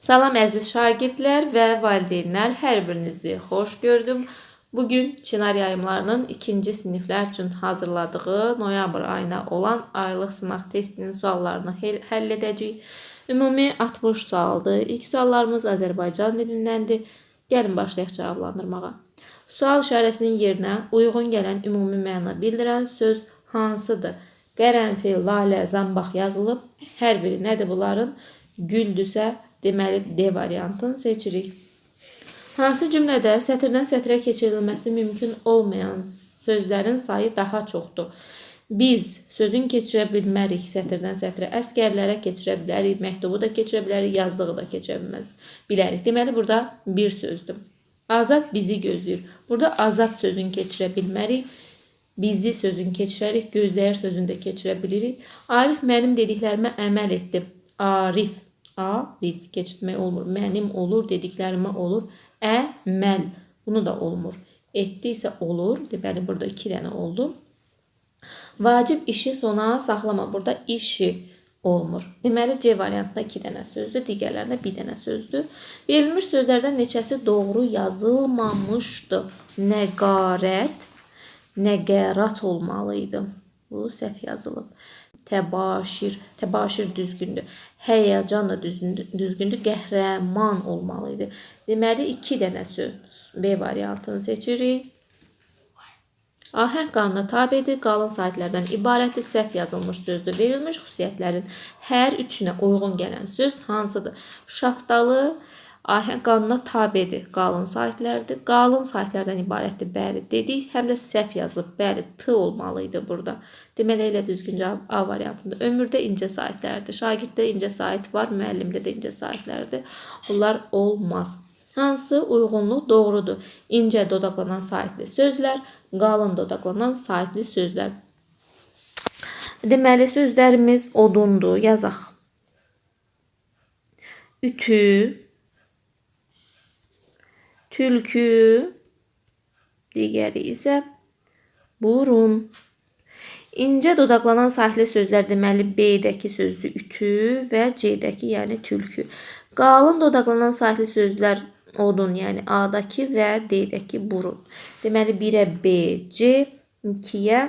Salam əziz şagirdlər və valideynlər, hər birinizi xoş gördüm. Bugün Çinar yayımlarının ikinci siniflər üçün hazırladığı noyabr ayına olan aylıq sınaq testinin suallarını həll edəcəyik. Ümumi 60 sualdır. İlk suallarımız Azərbaycan dilindəndir. Gəlin başlayaq cavablandırmağa. Sual işarəsinin yerinə uyğun gələn ümumi məna bildirən söz hansıdır? Qərənfil, lalə, zambaq yazılıb. Hər biri nədir bunların? Güldüsə, deməli D variantını seçirik. Hansı cümlədə sətirdən sətrə keçirilməsi mümkün olmayan sözlərin sayı daha çoxdur? Biz sözün keçirə bilmərik sətirdən sətrə. Əskərlərə keçirə bilərik, məktubu da keçirə bilərik, yazdığı da keçirə bilməz. Bilərik. Deməli burada bir sözdür. Azad bizi gözləyir. Burada azad sözünü keçirə bilmərik. Bizi sözünü keçirərik, gözləyir sözünü də keçirə bilirik. Arif mənim dediklərimə əməl etdi. Arif, Arif keçirmək olmur. Mənim olur, dediklərimə olur. Əməl. Bunu da olmur. Etdi isə olur. Deməli burada 2 dənə oldu. Vacib işi sona saxlama. Burada işi olmur. Deməli C variantında 2 dənə sözdür, digərlərində 1 dənə sözdür. Verilmiş sözlərdən neçəsi doğru yazılmamışdı? Nəqarət, nəqərat olmalı idi. Bu səhv yazılıb. Təbaşir, təbaşir düzgündür. Həyəcan da düzgündür. Qəhrəman olmalı idi. Deməli 2 dənə söz B variantını seçirik. Ahəng qanuna tabedir, qalın saytlərdən ibarətdir, səhv yazılmış sözdür. Verilmiş xüsusiyyətlərin hər üçünə uyğun gələn söz hansıdır? Şaftalı ahəng qanuna tabedir, qalın saytlərdir. Qalın saytlərdən ibarətdir, bəli dedik. Həm də səhv yazılıb, bəli T olmalı idi burada. Deməli elə düzgün cavab A variantında. Ömürdə incə saytlərdir. Şagirddə incə sayt var, müəllimdə də incə saytlərdir. Bunlar olmaz. Hansı uyğunluq doğrudur? İncə dodaqlanan saitli sözlər, qalın dodaqlanan saitli sözlər. Deməli sözlərimiz odundur, yazaq. Ütü, tülkü, digəri isə burun. İncə dodaqlanan saitli sözlər deməli B-dəki sözdür ütü və C-dəki yəni tülkü. Qalın dodaqlanan saitli sözlər odun, yəni A-dakı və D-dəki burun. Deməli 1-ə B, C, 2-yə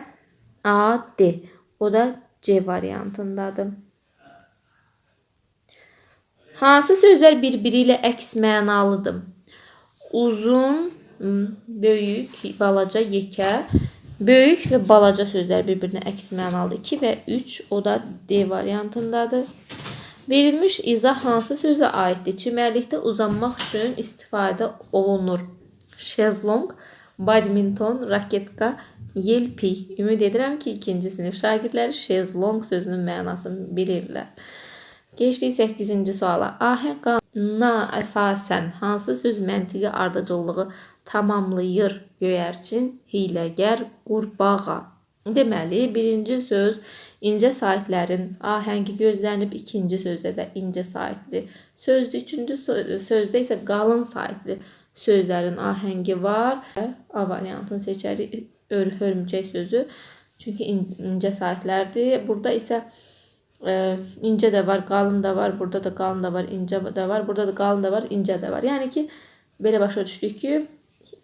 A, D. O da C variantındadır. Hansı sözlər bir-biri ilə əks mənalıdır? Uzun, böyük, balaca, yekə. Böyük və balaca sözlər bir-birinə əks mənalıdır. 2 və 3 o da D variantındadır. Verilmiş izah hansı sözə aiddir? Çimərlikdə uzanmaq üçün istifadə olunur. Şezlong, badminton, raketka, yelpik. Ümid edirəm ki, ikinci sinif şagirdləri şezlong sözünün mənasını bilirlər. Keçdik 8-ci suala. Ahəng qanuna əsasən hansı söz məntiqi ardıcıllığı tamamlayır? Göyərçin, hiləgər, qurbağa. Deməli, birinci söz incə saitlərin ahəngi gözlənib, ikinci sözdə də incə saitli sözdür. Üçüncü sözdə isə qalın saitli sözlərin ahəngi var. A variantını seçərik. Ör hörümçək sözü. Çünki incə saitlərdir. Burada isə e, incə də var, qalın da var. Burada da qalın da var, incə də var. Burada da qalın da var, incə də var. Yəni ki, belə başa düşdük ki,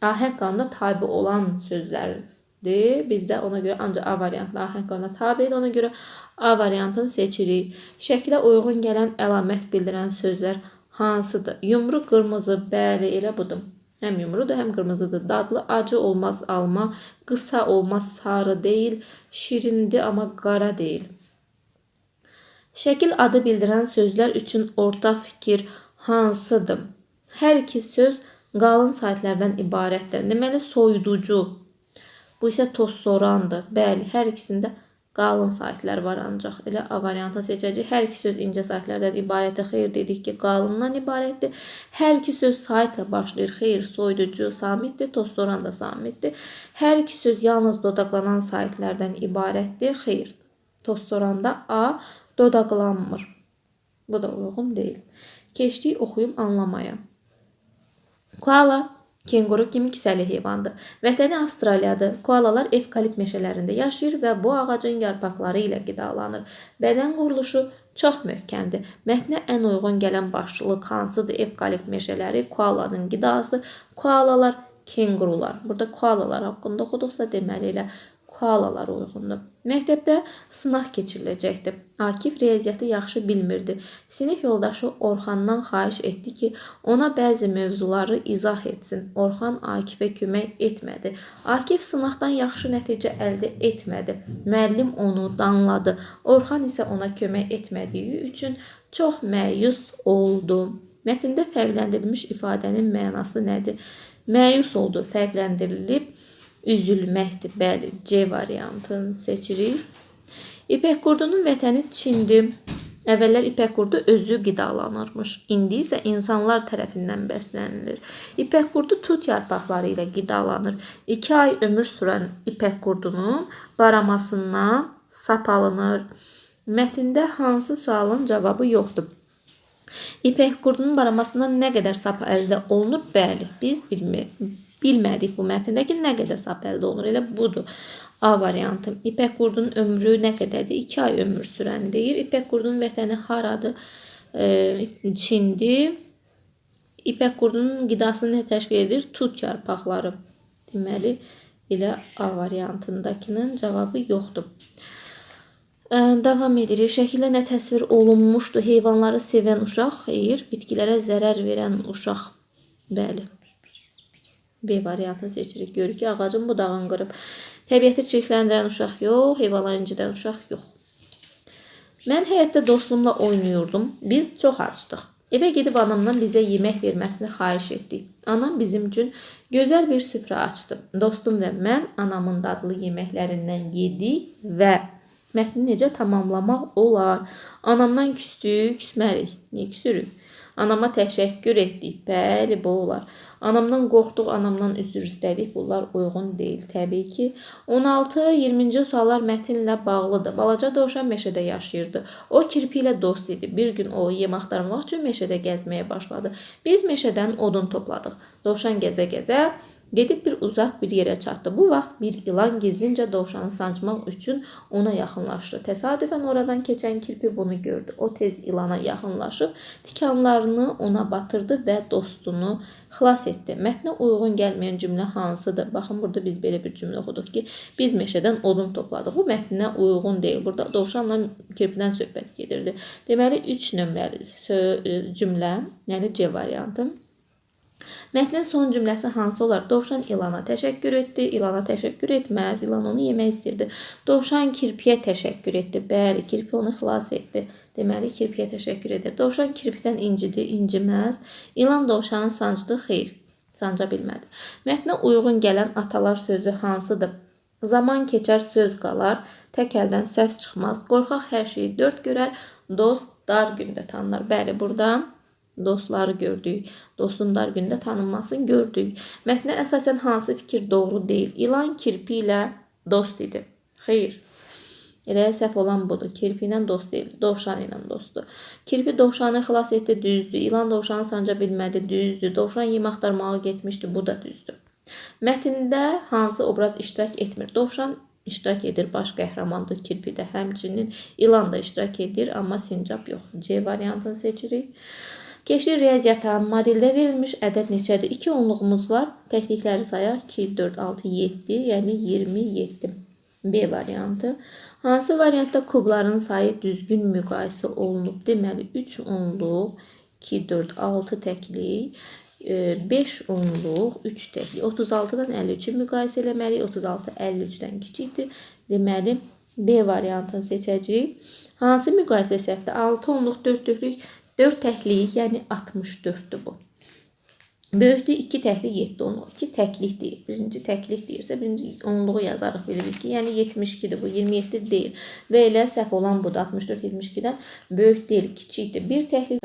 ahəng qanuna tabe olan sözlər Bizdə ona görə ancaq A variantlı ahəng qanuna tabedir. Ona görə A variantını seçirik. Şəklə uyğun gələn əlamət bildirən sözlər hansıdır? Yumru qırmızı, bəli, elə budur. Həm yumrudur, həm qırmızıdır. Dadlı, acı olmaz alma, qısa olmaz sarı deyil, şirindir amma qara deyil. Şəkil adı bildirən sözlər üçün ortaq fikir hansıdır? Hər iki söz qalın saytlərdən ibarətdir. Deməli soyuducu Bu isə tozsorandır. Bəli, hər ikisində qalın saytlar var ancaq. Elə A variantını seçəcəyik. Hər iki söz incə saytlardan ibarətdir. Xeyr dedik ki, qalından ibarətdir. Hər iki söz saytla başlayır. Xeyr, soyuducu samitdir, tozsoran da samitdir. Hər iki söz yalnız dodaqlanan saytlardan ibarətdir. Xeyr. Tozsoranda A dodaqlanmır. Bu da uyğun deyil. Keçdik oxuyum anlamaya. Koala Kenguru kimi kisəli heyvandır. Vətəni Avstraliyadır. Koalalar evkalipt meşələrində yaşayır və bu ağacın yarpaqları ilə qidalanır. Bədən quruluşu çox möhkəmdir. Mətnə ən uyğun gələn başlıq hansıdır? Evkalipt meşələri koalanın qidası. Koalalar, kengurular. Burada koalalar haqqında oxuduqsa deməli elə koalalar uyğundur. Məktəbdə sınaq keçiriləcəkdi. Akif riyaziyyatı yaxşı bilmirdi. Sinif yoldaşı Orxandan xahiş etdi ki, ona bəzi mövzuları izah etsin. Orxan Akifə kömək etmədi. Akif sınaqdan yaxşı nəticə əldə etmədi. Müəllim onu danladı. Orxan isə ona kömək etmədiyi üçün çox məyus oldu. Mətndə fərqləndirilmiş ifadənin mənası nədir? Məyus oldu, fərqləndirilib üzülməkdir. Bəli, C variantını seçirik. İpək qurdunun vətəni Çindir. Əvvəllər ipək qurdu özü qidalanırmış. İndi isə insanlar tərəfindən bəslənilir. İpək qurdu tut yarpaqları ilə qidalanır. 2 ay ömür sürən ipək qurdunun baramasından sap alınır. Mətndə hansı sualın cavabı yoxdur? İpək qurdunun baramasından nə qədər sap əldə olunur? Bəli, biz bilmirik bilmədik bu mətndə ki, nə qədər sap əldə olunur. Elə budur. A variantı. İpək qurdunun ömrü nə qədərdir? 2 ay ömür sürən deyir. İpək qurdunun vətəni haradır? E, Çindir. İpək qurdunun qidasını nə təşkil edir? Tut yarpaqları. Deməli, elə A variantındakının cavabı yoxdur. E, davam edirik. Şəkildə nə təsvir olunmuşdur? Heyvanları sevən uşaq, xeyr, bitkilərə zərər verən uşaq. Bəli. B variantını seçirik. Görürük ki, ağacın budağını qırıb. Təbiəti çirkləndirən uşaq yox, heyvanları incidən uşaq yox. Mən həyətdə dostumla oynayırdım. Biz çox acdıq. Evə gedib anamdan bizə yemək verməsini xahiş etdik. Anam bizim üçün gözəl bir süfrə açdı. Dostum və mən anamın dadlı yeməklərindən yedik və mətni necə tamamlamaq olar? Anamdan küsdük, küsmərik. Niyə küsürük? Anama təşəkkür etdik. Bəli, bu olar. Anamdan qorxduq, anamdan üzr istədik. Bunlar uyğun deyil təbii ki. 16-20-ci suallar mətnlə bağlıdır. Balaca dovşan meşədə yaşayırdı. O kirpi ilə dost idi. Bir gün o yem axtarmaq üçün meşədə gəzməyə başladı. Biz meşədən odun topladıq. Dovşan gəzə-gəzə Gedib bir uzaq bir yerə çatdı. Bu vaxt bir ilan gizlincə dovşanı sancmaq üçün ona yaxınlaşdı. Təsadüfən oradan keçən kirpi bunu gördü. O tez ilana yaxınlaşıb tikanlarını ona batırdı və dostunu xilas etdi. Mətnə uyğun gəlməyən cümlə hansıdır? Baxın burada biz belə bir cümlə oxuduq ki, biz meşədən odun topladıq. Bu mətnə uyğun deyil. Burada dovşanla kirpidən söhbət gedirdi. Deməli 3 nömrəli cümlə, yəni C variantı Mətnin son cümləsi hansı olar? Dovşan ilana təşəkkür etdi. İlana təşəkkür etməz. İlan onu yemək istirdi. Dovşan kirpiyə təşəkkür etdi. Bəli, kirpi onu xilas etdi. Deməli, kirpiyə təşəkkür edir. Dovşan kirpidən incidi, inciməz. İlan dovşanı sancdı, xeyr, sanca bilmədi. Mətnə uyğun gələn atalar sözü hansıdır? Zaman keçər, söz qalar. Tək əldən səs çıxmaz. Qorxaq hər şeyi dörd görər. Dost dar gündə tanınır. Bəli, burada dostları gördük. Dostun dar gündə tanınmasını gördük. Mətnə əsasən hansı fikir doğru deyil? İlan kirpi ilə dost idi. Xeyr. Elə səhv olan budur. Kirpi ilə dost deyil, dovşan ilə dostdur. Kirpi dovşanı xilas etdi, düzdür. İlan dovşanı sanca bilmədi, düzdür. Dovşan yem axtarmağa getmişdi, bu da düzdür. Mətndə hansı obraz iştirak etmir? Dovşan iştirak edir, baş qəhrəmandır kirpi də, həmçinin ilan da iştirak edir, amma sincab yox. C variantını seçirik. Keçir riyaziyyata. Modeldə verilmiş ədəd neçədir? 2 onluğumuz var. Təklikləri sayaq 2, 4, 6, 7, yəni 27. B variantı. Hansı variantda kubların sayı düzgün müqayisə olunub? Deməli 3 onluq, 2, 4, 6 təklik, 5 onluq, 3 təklik. 36-dan 53-ü müqayisə eləməliyik. 36 53-dən kiçikdir. Deməli B variantını seçəcəyik. Hansı müqayisə səhvdir? 6 onluq, 4 dörtlük 4 təklik, yəni 64-dür bu. Böyüklük 2 təklik 7 onluq. 2 təklik deyir. Birinci təklik deyirsə, birinci onluğu yazarıq bilirik ki, yəni 72-dir bu, 27 deyil. Və elə səhv olan budur. 64 72-dən böyük deyil, kiçikdir. 1 təklik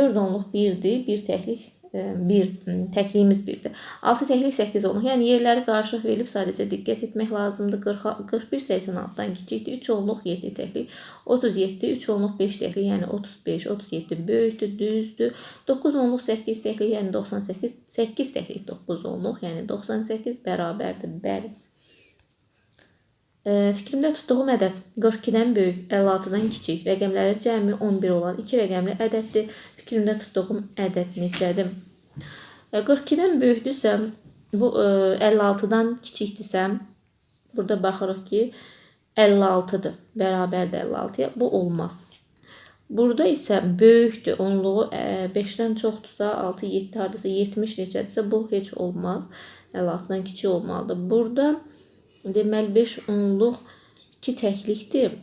4 onluq 1-dir, 1 təklik e, bir m, təkliyimiz birdir. 6 təklik 8 onluq. Yəni yerləri qarışıq verilib sadəcə diqqət etmək lazımdır. 40 41 86-dan kiçikdir. 3 onluq 7 təklik. 37 3 onluq 5 təklik, yəni 35 37 böyükdür, düzdür. 9 onluq 8 təklik, yəni 98 8 təklik 9 onluq, yəni 98 bərabərdir. Bəli. E, fikrimdə tutduğum ədəd 42-dən böyük, 56-dan kiçik, rəqəmləri cəmi 11 olan 2 rəqəmli ədəddir. Fikrimdə tutduğum ədəd neçədir? E, 42-dən böyükdürsə, bu e, 56-dan kiçikdirsə, burada baxırıq ki, 56-dır. Bərabərdir 56-ya. Bu olmaz. Burada isə böyükdür. Onluğu 5-dən çoxdursa, 6, 7 hardasa 70 neçədirsə, bu heç olmaz. 56-dan kiçik olmalıdır. Burada deməli 5 onluq 2 təklikdir.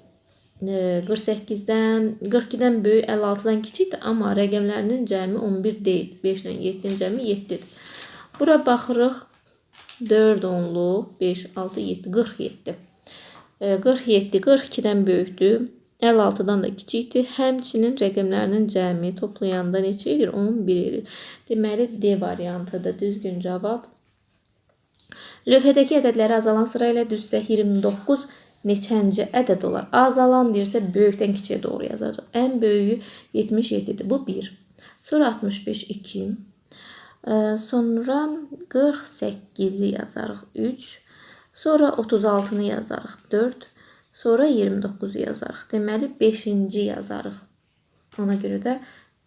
48-dən 42-dən böyük 56-dan kiçikdir, amma rəqəmlərinin cəmi 11 deyil. 5 ilə 7-nin cəmi 7-dir. Bura baxırıq 4 onluq 5 6 7 47. 47 42-dən böyükdür. 56-dan da kiçikdir. Həmçinin rəqəmlərinin cəmi toplayanda neçə edir? 11 edir. Deməli D variantıdır. Düzgün cavab. Lövhədəki ədədləri azalan sıra ilə düzsək 29 neçənci ədəd olar? Azalan deyirsə böyükdən kiçiyə doğru yazacaq. Ən böyüyü 77-dir. Bu 1. Sonra 65 2. Sonra 48-i yazarıq 3. Sonra 36-nı yazarıq 4. Sonra 29-u yazarıq. Deməli 5-ci yazarıq. Ona görə də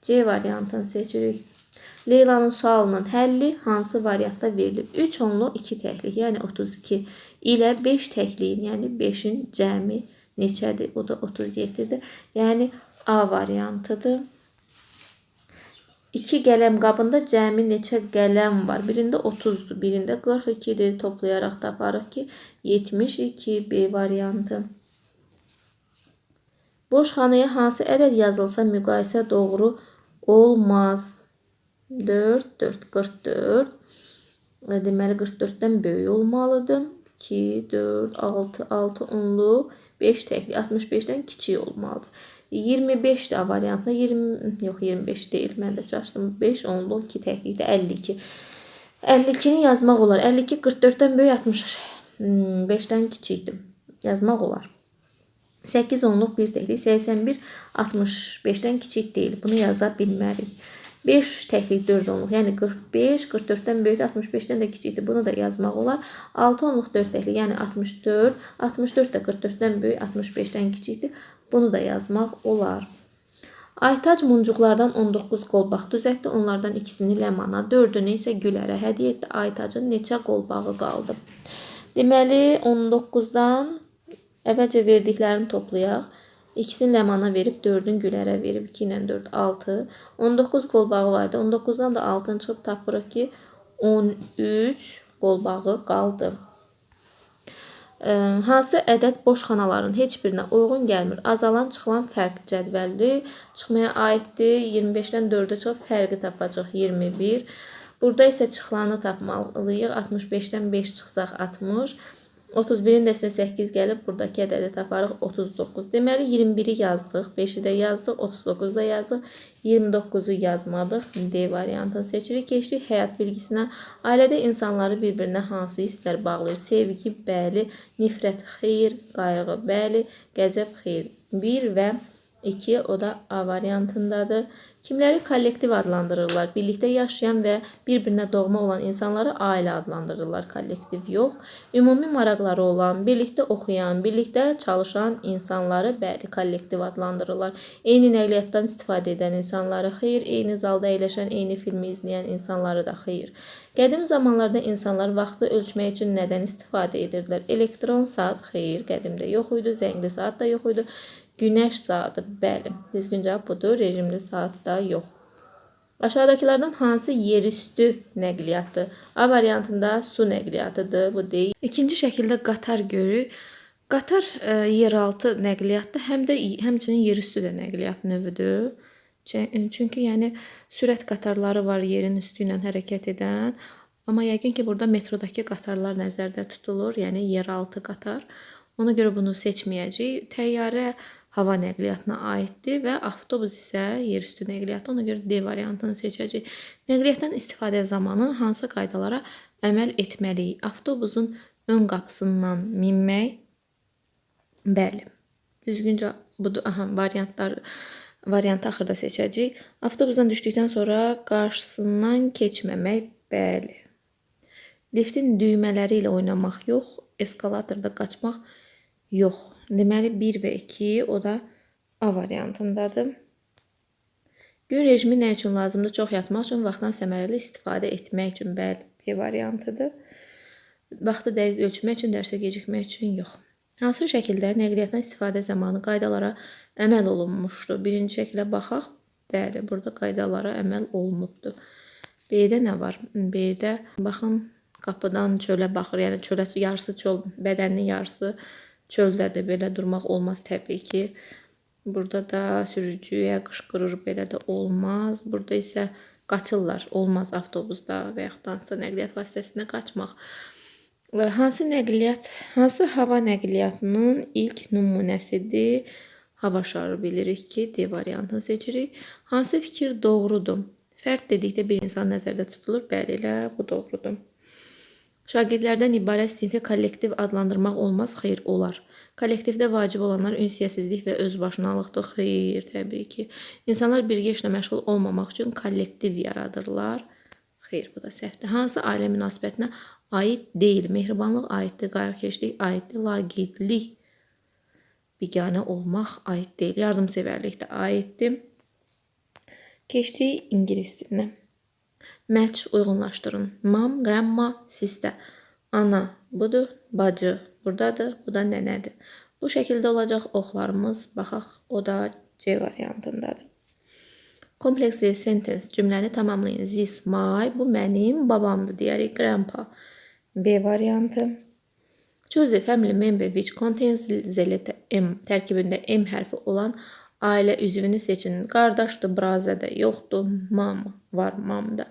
C variantını seçirik. Leylanın sualının həlli hansı variantda verilib? 3 onlu 2 təklik, yəni 32 ilə 5 təkliyin, yəni 5-in cəmi neçədir? O da 37-dir. Yəni A variantıdır. 2 qələm qabında cəmi neçə qələm var? Birində 30-dur, birində 42-dir. Toplayaraq taparıq ki, 72 B variantı. Boş xanaya hansı ədəd yazılsa müqayisə doğru olmaz. 4, 4, 44. Deməli 44-dən böyük olmalıdır. 2, 4, 6, 6 onluq, 5 təkli 65-dən kiçik olmalıdır. 25 də variantında 20 yox 25 deyil. Mən də çaşdım. 5 onluq 2 təklikdə 52. 52-ni yazmaq olar. 52 44-dən böyük 65-dən kiçikdir. Yazmaq olar. 8 onluq 1 təklik 81 65-dən kiçik. Bunu yaza. 5 təklik 4 onluq, yəni 45, 44-dən böyükdür, 65-dən də kiçikdir. Bunu da yazmaq olar. 6 onluq 4 təklik, yəni 64, 64 də 44-dən böyük, 65-dən kiçikdir. Bunu da yazmaq olar. Aytac muncuqlardan 19 qolbaq düzəltdi. Onlardan ikisini Ləmana, 4-ünü isə Gülərə hədiyyə etdi. Aytacın neçə qolbağı qaldı? Deməli 19-dan əvvəlcə verdiklərini toplayaq. İkisini Ləmana verib 4-ün Gülərə verib 2 ilə 4 6. 19 qolbağı vardı. 19-dan da 6-nı çıxıb tapırıq ki 13 qolbağı qaldı. Ə, hansı ədəd boş xanaların heç birinə uyğun gəlmir? Azalan, çıxılan fərq cədvəlidir. Çıxmaya aiddir. 25-dən 4-ə çıxıb fərqi tapacaq 21. Burada isə çıxılanı tapmalıyıq. 65-dən 5 çıxsaq 60. 31-in də üstünə 8 gəlib, buradakı ədədi taparıq 39. Deməli 21-i yazdıq, 5-i də yazdıq, 39-u da yazdıq, 29-u yazmadıq. D variantını seçirik. Keçdik həyat bilgisinə. Ailədə insanları bir-birinə hansı hisslər bağlayır? Sevgi, bəli, nifrət, xeyir, qayğı, bəli, qəzəb, xeyir. 1 və 2 o da A variantındadır. Kimləri kollektiv adlandırırlar? Birlikdə yaşayan və bir-birinə doğma olan insanları ailə adlandırırlar, kollektiv yox. Ümumi maraqları olan, birlikdə oxuyan, birlikdə çalışan insanları bəli, kollektiv adlandırırlar. Eyni nəqliyyatdan istifadə edən insanları xeyir, eyni zalda əyləşən, eyni filmi izləyən insanları da xeyir. Qədim zamanlarda insanlar vaxtı ölçmək üçün nədən istifadə edirdilər? Elektron saat xeyir, qədimdə yox idi, zəngli saat da yox idi. Günəş saatı, bəli. Düzgün cavab budur. Rejimli saatda yox. Aşağıdakılardan hansı yerüstü nəqliyyatı? A variantında su nəqliyyatıdır. Bu deyil. İkinci şəkildə qatar görürük. Qatar e, yeraltı nəqliyyatdır, həm də həmçinin yerüstü də nəqliyyat növüdür. Çünki yəni sürət qatarları var yerin üstü ilə hərəkət edən. Amma yəqin ki, burada metrodakı qatarlar nəzərdə tutulur, yəni yeraltı qatar. Ona görə bunu seçməyəcəyik. Təyyarə hava nəqliyyatına aiddir və avtobus isə yerüstü nəqliyyatı. Ona görə D variantını seçəcəyik. Nəqliyyatdan istifadə zamanı hansı qaydalara əməl etməliyik? Avtobusun ön qapısından minmək. Bəli. Düzgüncə budur. Aha, variantlar variantı axırda seçəcəyik. Avtobusdan düşdükdən sonra qarşısından keçməmək. Bəli. Liftin düymələri ilə oynamaq yox, eskalatorda qaçmaq yox. Deməli 1 və 2 o da A variantındadır. Gün rejimi nə üçün lazımdır? Çox yatmaq üçün, vaxtdan səmərəli istifadə etmək üçün bəli B variantıdır. Vaxtı dəqiq ölçmək üçün, dərsə gecikmək üçün yox. Hansı şəkildə nəqliyyatdan istifadə zamanı qaydalara əməl olunmuşdur? Birinci şəklə baxaq. Bəli, burada qaydalara əməl olunubdur. B-də nə var? B-də baxın qapıdan çölə baxır. Yəni çölə yarısı çöl, bədəninin yarısı çöldədir. Belə durmaq olmaz təbii ki. Burada da sürücüyə qışqırır, belə də olmaz. Burada isə qaçırlar. Olmaz avtobusda və yaxud hansısa nəqliyyat vasitəsində qaçmaq. Hansı nəqliyyat, hansı hava nəqliyyatının ilk nümunəsidir? Hava şarı bilirik ki, D variantını seçirik. Hansı fikir doğrudur? Fərd dedikdə bir insan nəzərdə tutulur. Bəli, elə bu doğrudur. Şagirdlərdən ibarət sinfi kollektiv adlandırmaq olmaz, xeyr, olar. Kollektivdə vacib olanlar ünsiyyətsizlik və özbaşınalıqdır, xeyr, təbii ki. İnsanlar birgə işlə məşğul olmamaq üçün kollektiv yaradırlar. Xeyr, bu da səhvdir. Hansı ailə münasibətinə aid deyil? Mehribanlıq aiddir, qayğıkeşlik aiddir, laqeydlik biganə olmaq aid deyil. Yardımsevərlik də aiddir. Keçdik ingilis dilinə. Match uyğunlaşdırın. Mom, grandma, sister. Ana budur, bacı buradadır, bu da nənədir. Bu şəkildə olacaq oxlarımız. Baxaq, o da C variantındadır. Kompleksli sentence cümləni tamamlayın. This my, bu mənim babamdır deyərik. Grandpa. B variantı. Choose a family member which contains the letter M tərkibində M hərfi olan ailə üzvünü seçin. Qardaşdır, brazədə yoxdur, mama var, mamda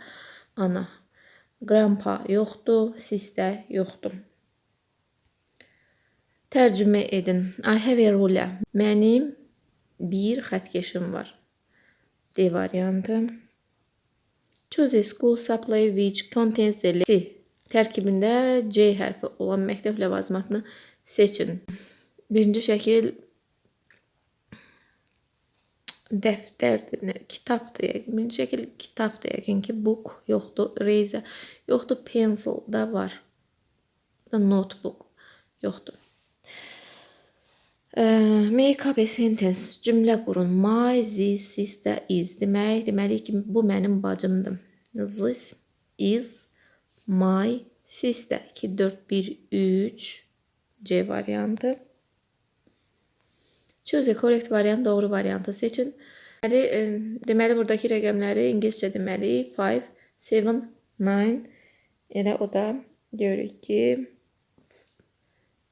ana. Grandpa yoxdur, sister yoxdur. Tərcümə edin. I have a ruler. Mənim bir xətkeşim var. D variantı. Choose a school supply which contains the C tərkibində C hərfi olan məktəb ləvazimatını seçin. Birinci şəkil dəftərdir, kitabdır yəqin. Birinci şəkil kitabdır yəqin ki, book yoxdur, eraser yoxdur, pencil da var. Da notebook yoxdur. Uh, make up a sentence. Cümlə qurun. My, this, sister, is demək. Deməli ki, bu mənim bacımdır. This is my sister. 2, 4, 1, 3 C variantı. Choose a correct variant, doğru variantı seçin. Deməli, e, deməli buradakı rəqəmləri ingiliscə deməli 5, 7, 9 elə o da görürük ki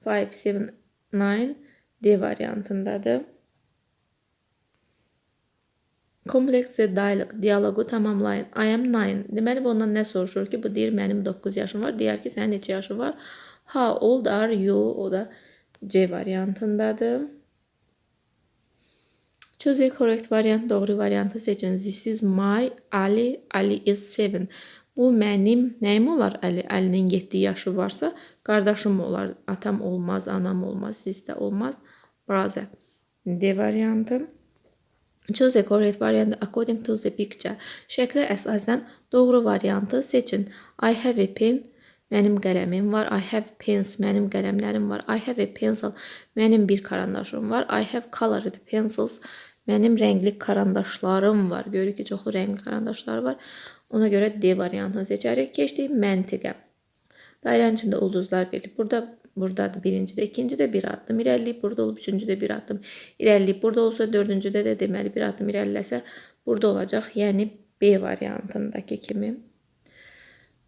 5, 7, 9 D variantındadır. Kompleks dialog, dialoqu tamamlayın. I am 9. Deməli bu ondan nə soruşur ki, bu deyir mənim 9 yaşım var. Deyər ki, sənin neçə yaşın var? How old are you? O da C variantındadır. Choose a correct variant, doğru variantı seçin. This is my Ali, Ali is 7. Bu mənim nəyim olar? Ali, Alinin 7 yaşı varsa, qardaşım olar. Atam olmaz, anam olmaz, siz də olmaz. Brother. D variantı. Choose a correct variant according to the picture. Şəklə əsasən doğru variantı seçin. I have a pen. Mənim qələmim var. I have pens. Mənim qələmlərim var. I have a pencil. Mənim bir karandaşım var. I have colored pencils. Mənim rəngli karandaşlarım var. Görürük ki, çoxlu rəngli karandaşlar var. Ona görə D variantını seçərik. Keçdik məntiqə. Dairənin içində ulduzlar verilib. Burada buradadır birincidə, ikincidə bir addım irəliləyib, burada olub üçüncüdə bir addım irəliləyib. Burada olsa dördüncüdə də deməli bir addım irəliləsə burada olacaq. Yəni B variantındakı kimi.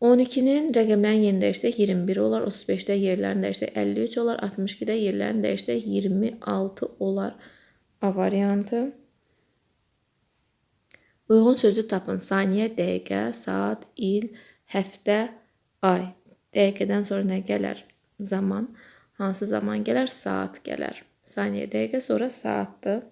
12-nin rəqəmlərini yerini dəyişsək 21 olar, 35-də yerlərini dəyişsək 53 olar, 62-də yerlərini dəyişsək 26 olar. A variantı. Uyğun sözü tapın. Saniyə, dəqiqə, saat, il, həftə, ay. Dəqiqədən sonra nə gələr? Zaman. Hansı zaman gələr? Saat gələr. saniyə, dəqiqə, sonra saatdır.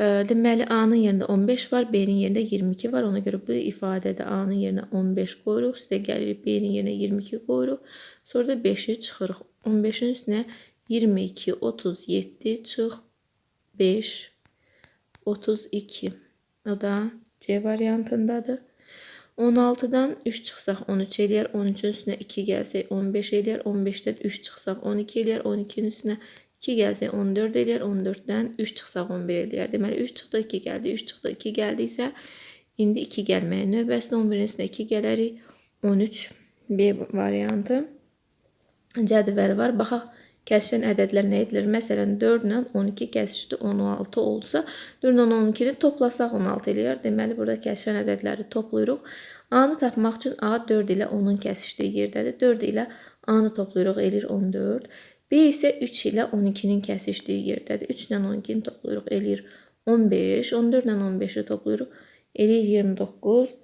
Ə, Deməli A-nın yerində 15 var, B-nin yerində 22 var. Ona görə bu ifadədə A-nın yerinə 15 qoyuruq, üstə gəlirik B-nin yerinə 22 qoyuruq. Sonra da 5-i çıxırıq. 15-in üstünə 22, 37 çıx 5, 32. O da C variantındadır. 16-dan 3 çıxsaq 13 eləyər. 13-ün üstünə 2 gəlsək 15 eləyər. 15-dən 3 çıxsaq 12 eləyər. 12-nin üstünə 2 gəlsək 14 eləyər. 14-dən 3 çıxsaq 11 eləyər. Deməli 3 çıxdı 2 gəldi. 3 çıxdı 2 gəldiysə indi 2 gəlməyin növbəsində 11-in üstünə 2 gələrik. 13 B variantı. Cədvəl var. Baxaq kəsişən ədədlər nə edilir? Məsələn 4 ilə 12 kəsişdi 16 olsa 4 ilə 12-ni toplasaq 16 eləyər. Deməli burada kəsişən ədədləri toplayırıq. A-nı tapmaq üçün A 4 ilə 10-un kəsişdiyi yerdədir. 4 ilə A-nı toplayırıq eləyir 14. B isə 3 ilə 12-nin kəsişdiyi yerdədir. 3 ilə 12-ni toplayırıq eləyir 15. 14 ilə 15-i toplayırıq eləyir 29.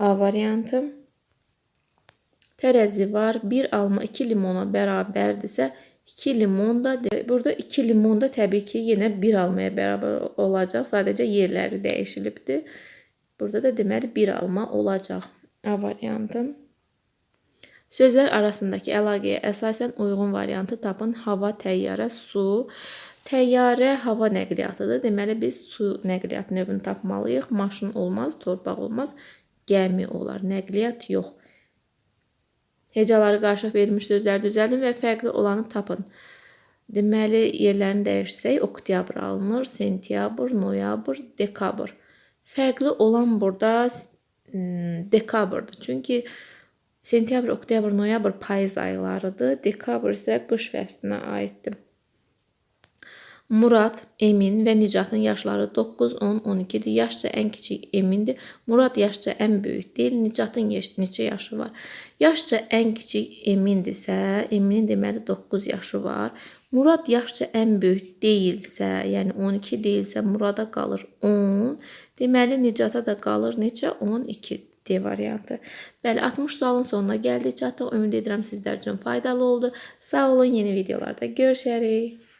A variantı. Tərəzi var. 1 alma 2 limona bərabərdirsə 2 limon da burada 2 limon da təbii ki yenə 1 almaya bərabər olacaq. Sadəcə yerləri dəyişilibdir. Burada da deməli 1 alma olacaq. A variantı. Sözlər arasındakı əlaqəyə əsasən uyğun variantı tapın. Hava, təyyarə, su. Təyyarə hava nəqliyyatıdır. Deməli biz su nəqliyyat növünü tapmalıyıq. Maşın olmaz, torpaq olmaz, gəmi olar. Nəqliyyat yox. Hecaları qarşılıq verilmiş sözləri düzəldin və fərqli olanı tapın. Deməli, yerlərini dəyişsək, oktyabr alınır, sentyabr, noyabr, dekabr. Fərqli olan burada dekabrdır. Çünki sentyabr, oktyabr, noyabr payız aylarıdır. Dekabr isə qış fəslinə aiddir. Murad, Emin və Nicatın yaşları 9, 10, 12-dir. Yaşca ən kiçik Emindir. Murad yaşca ən böyük deyil. Nicatın neçə yaşı var? Yaşca ən kiçik Emindirsə, Eminin deməli 9 yaşı var. Murad yaşca ən böyük deyilsə, yəni 12 deyilsə, Murada qalır 10. Deməli Nicata da qalır neçə? 12. D variantı. Bəli, 60 sualın sonuna gəldik. Çatdıq. Ümid edirəm sizlər üçün faydalı oldu. Sağ olun. Yeni videolarda görüşərik.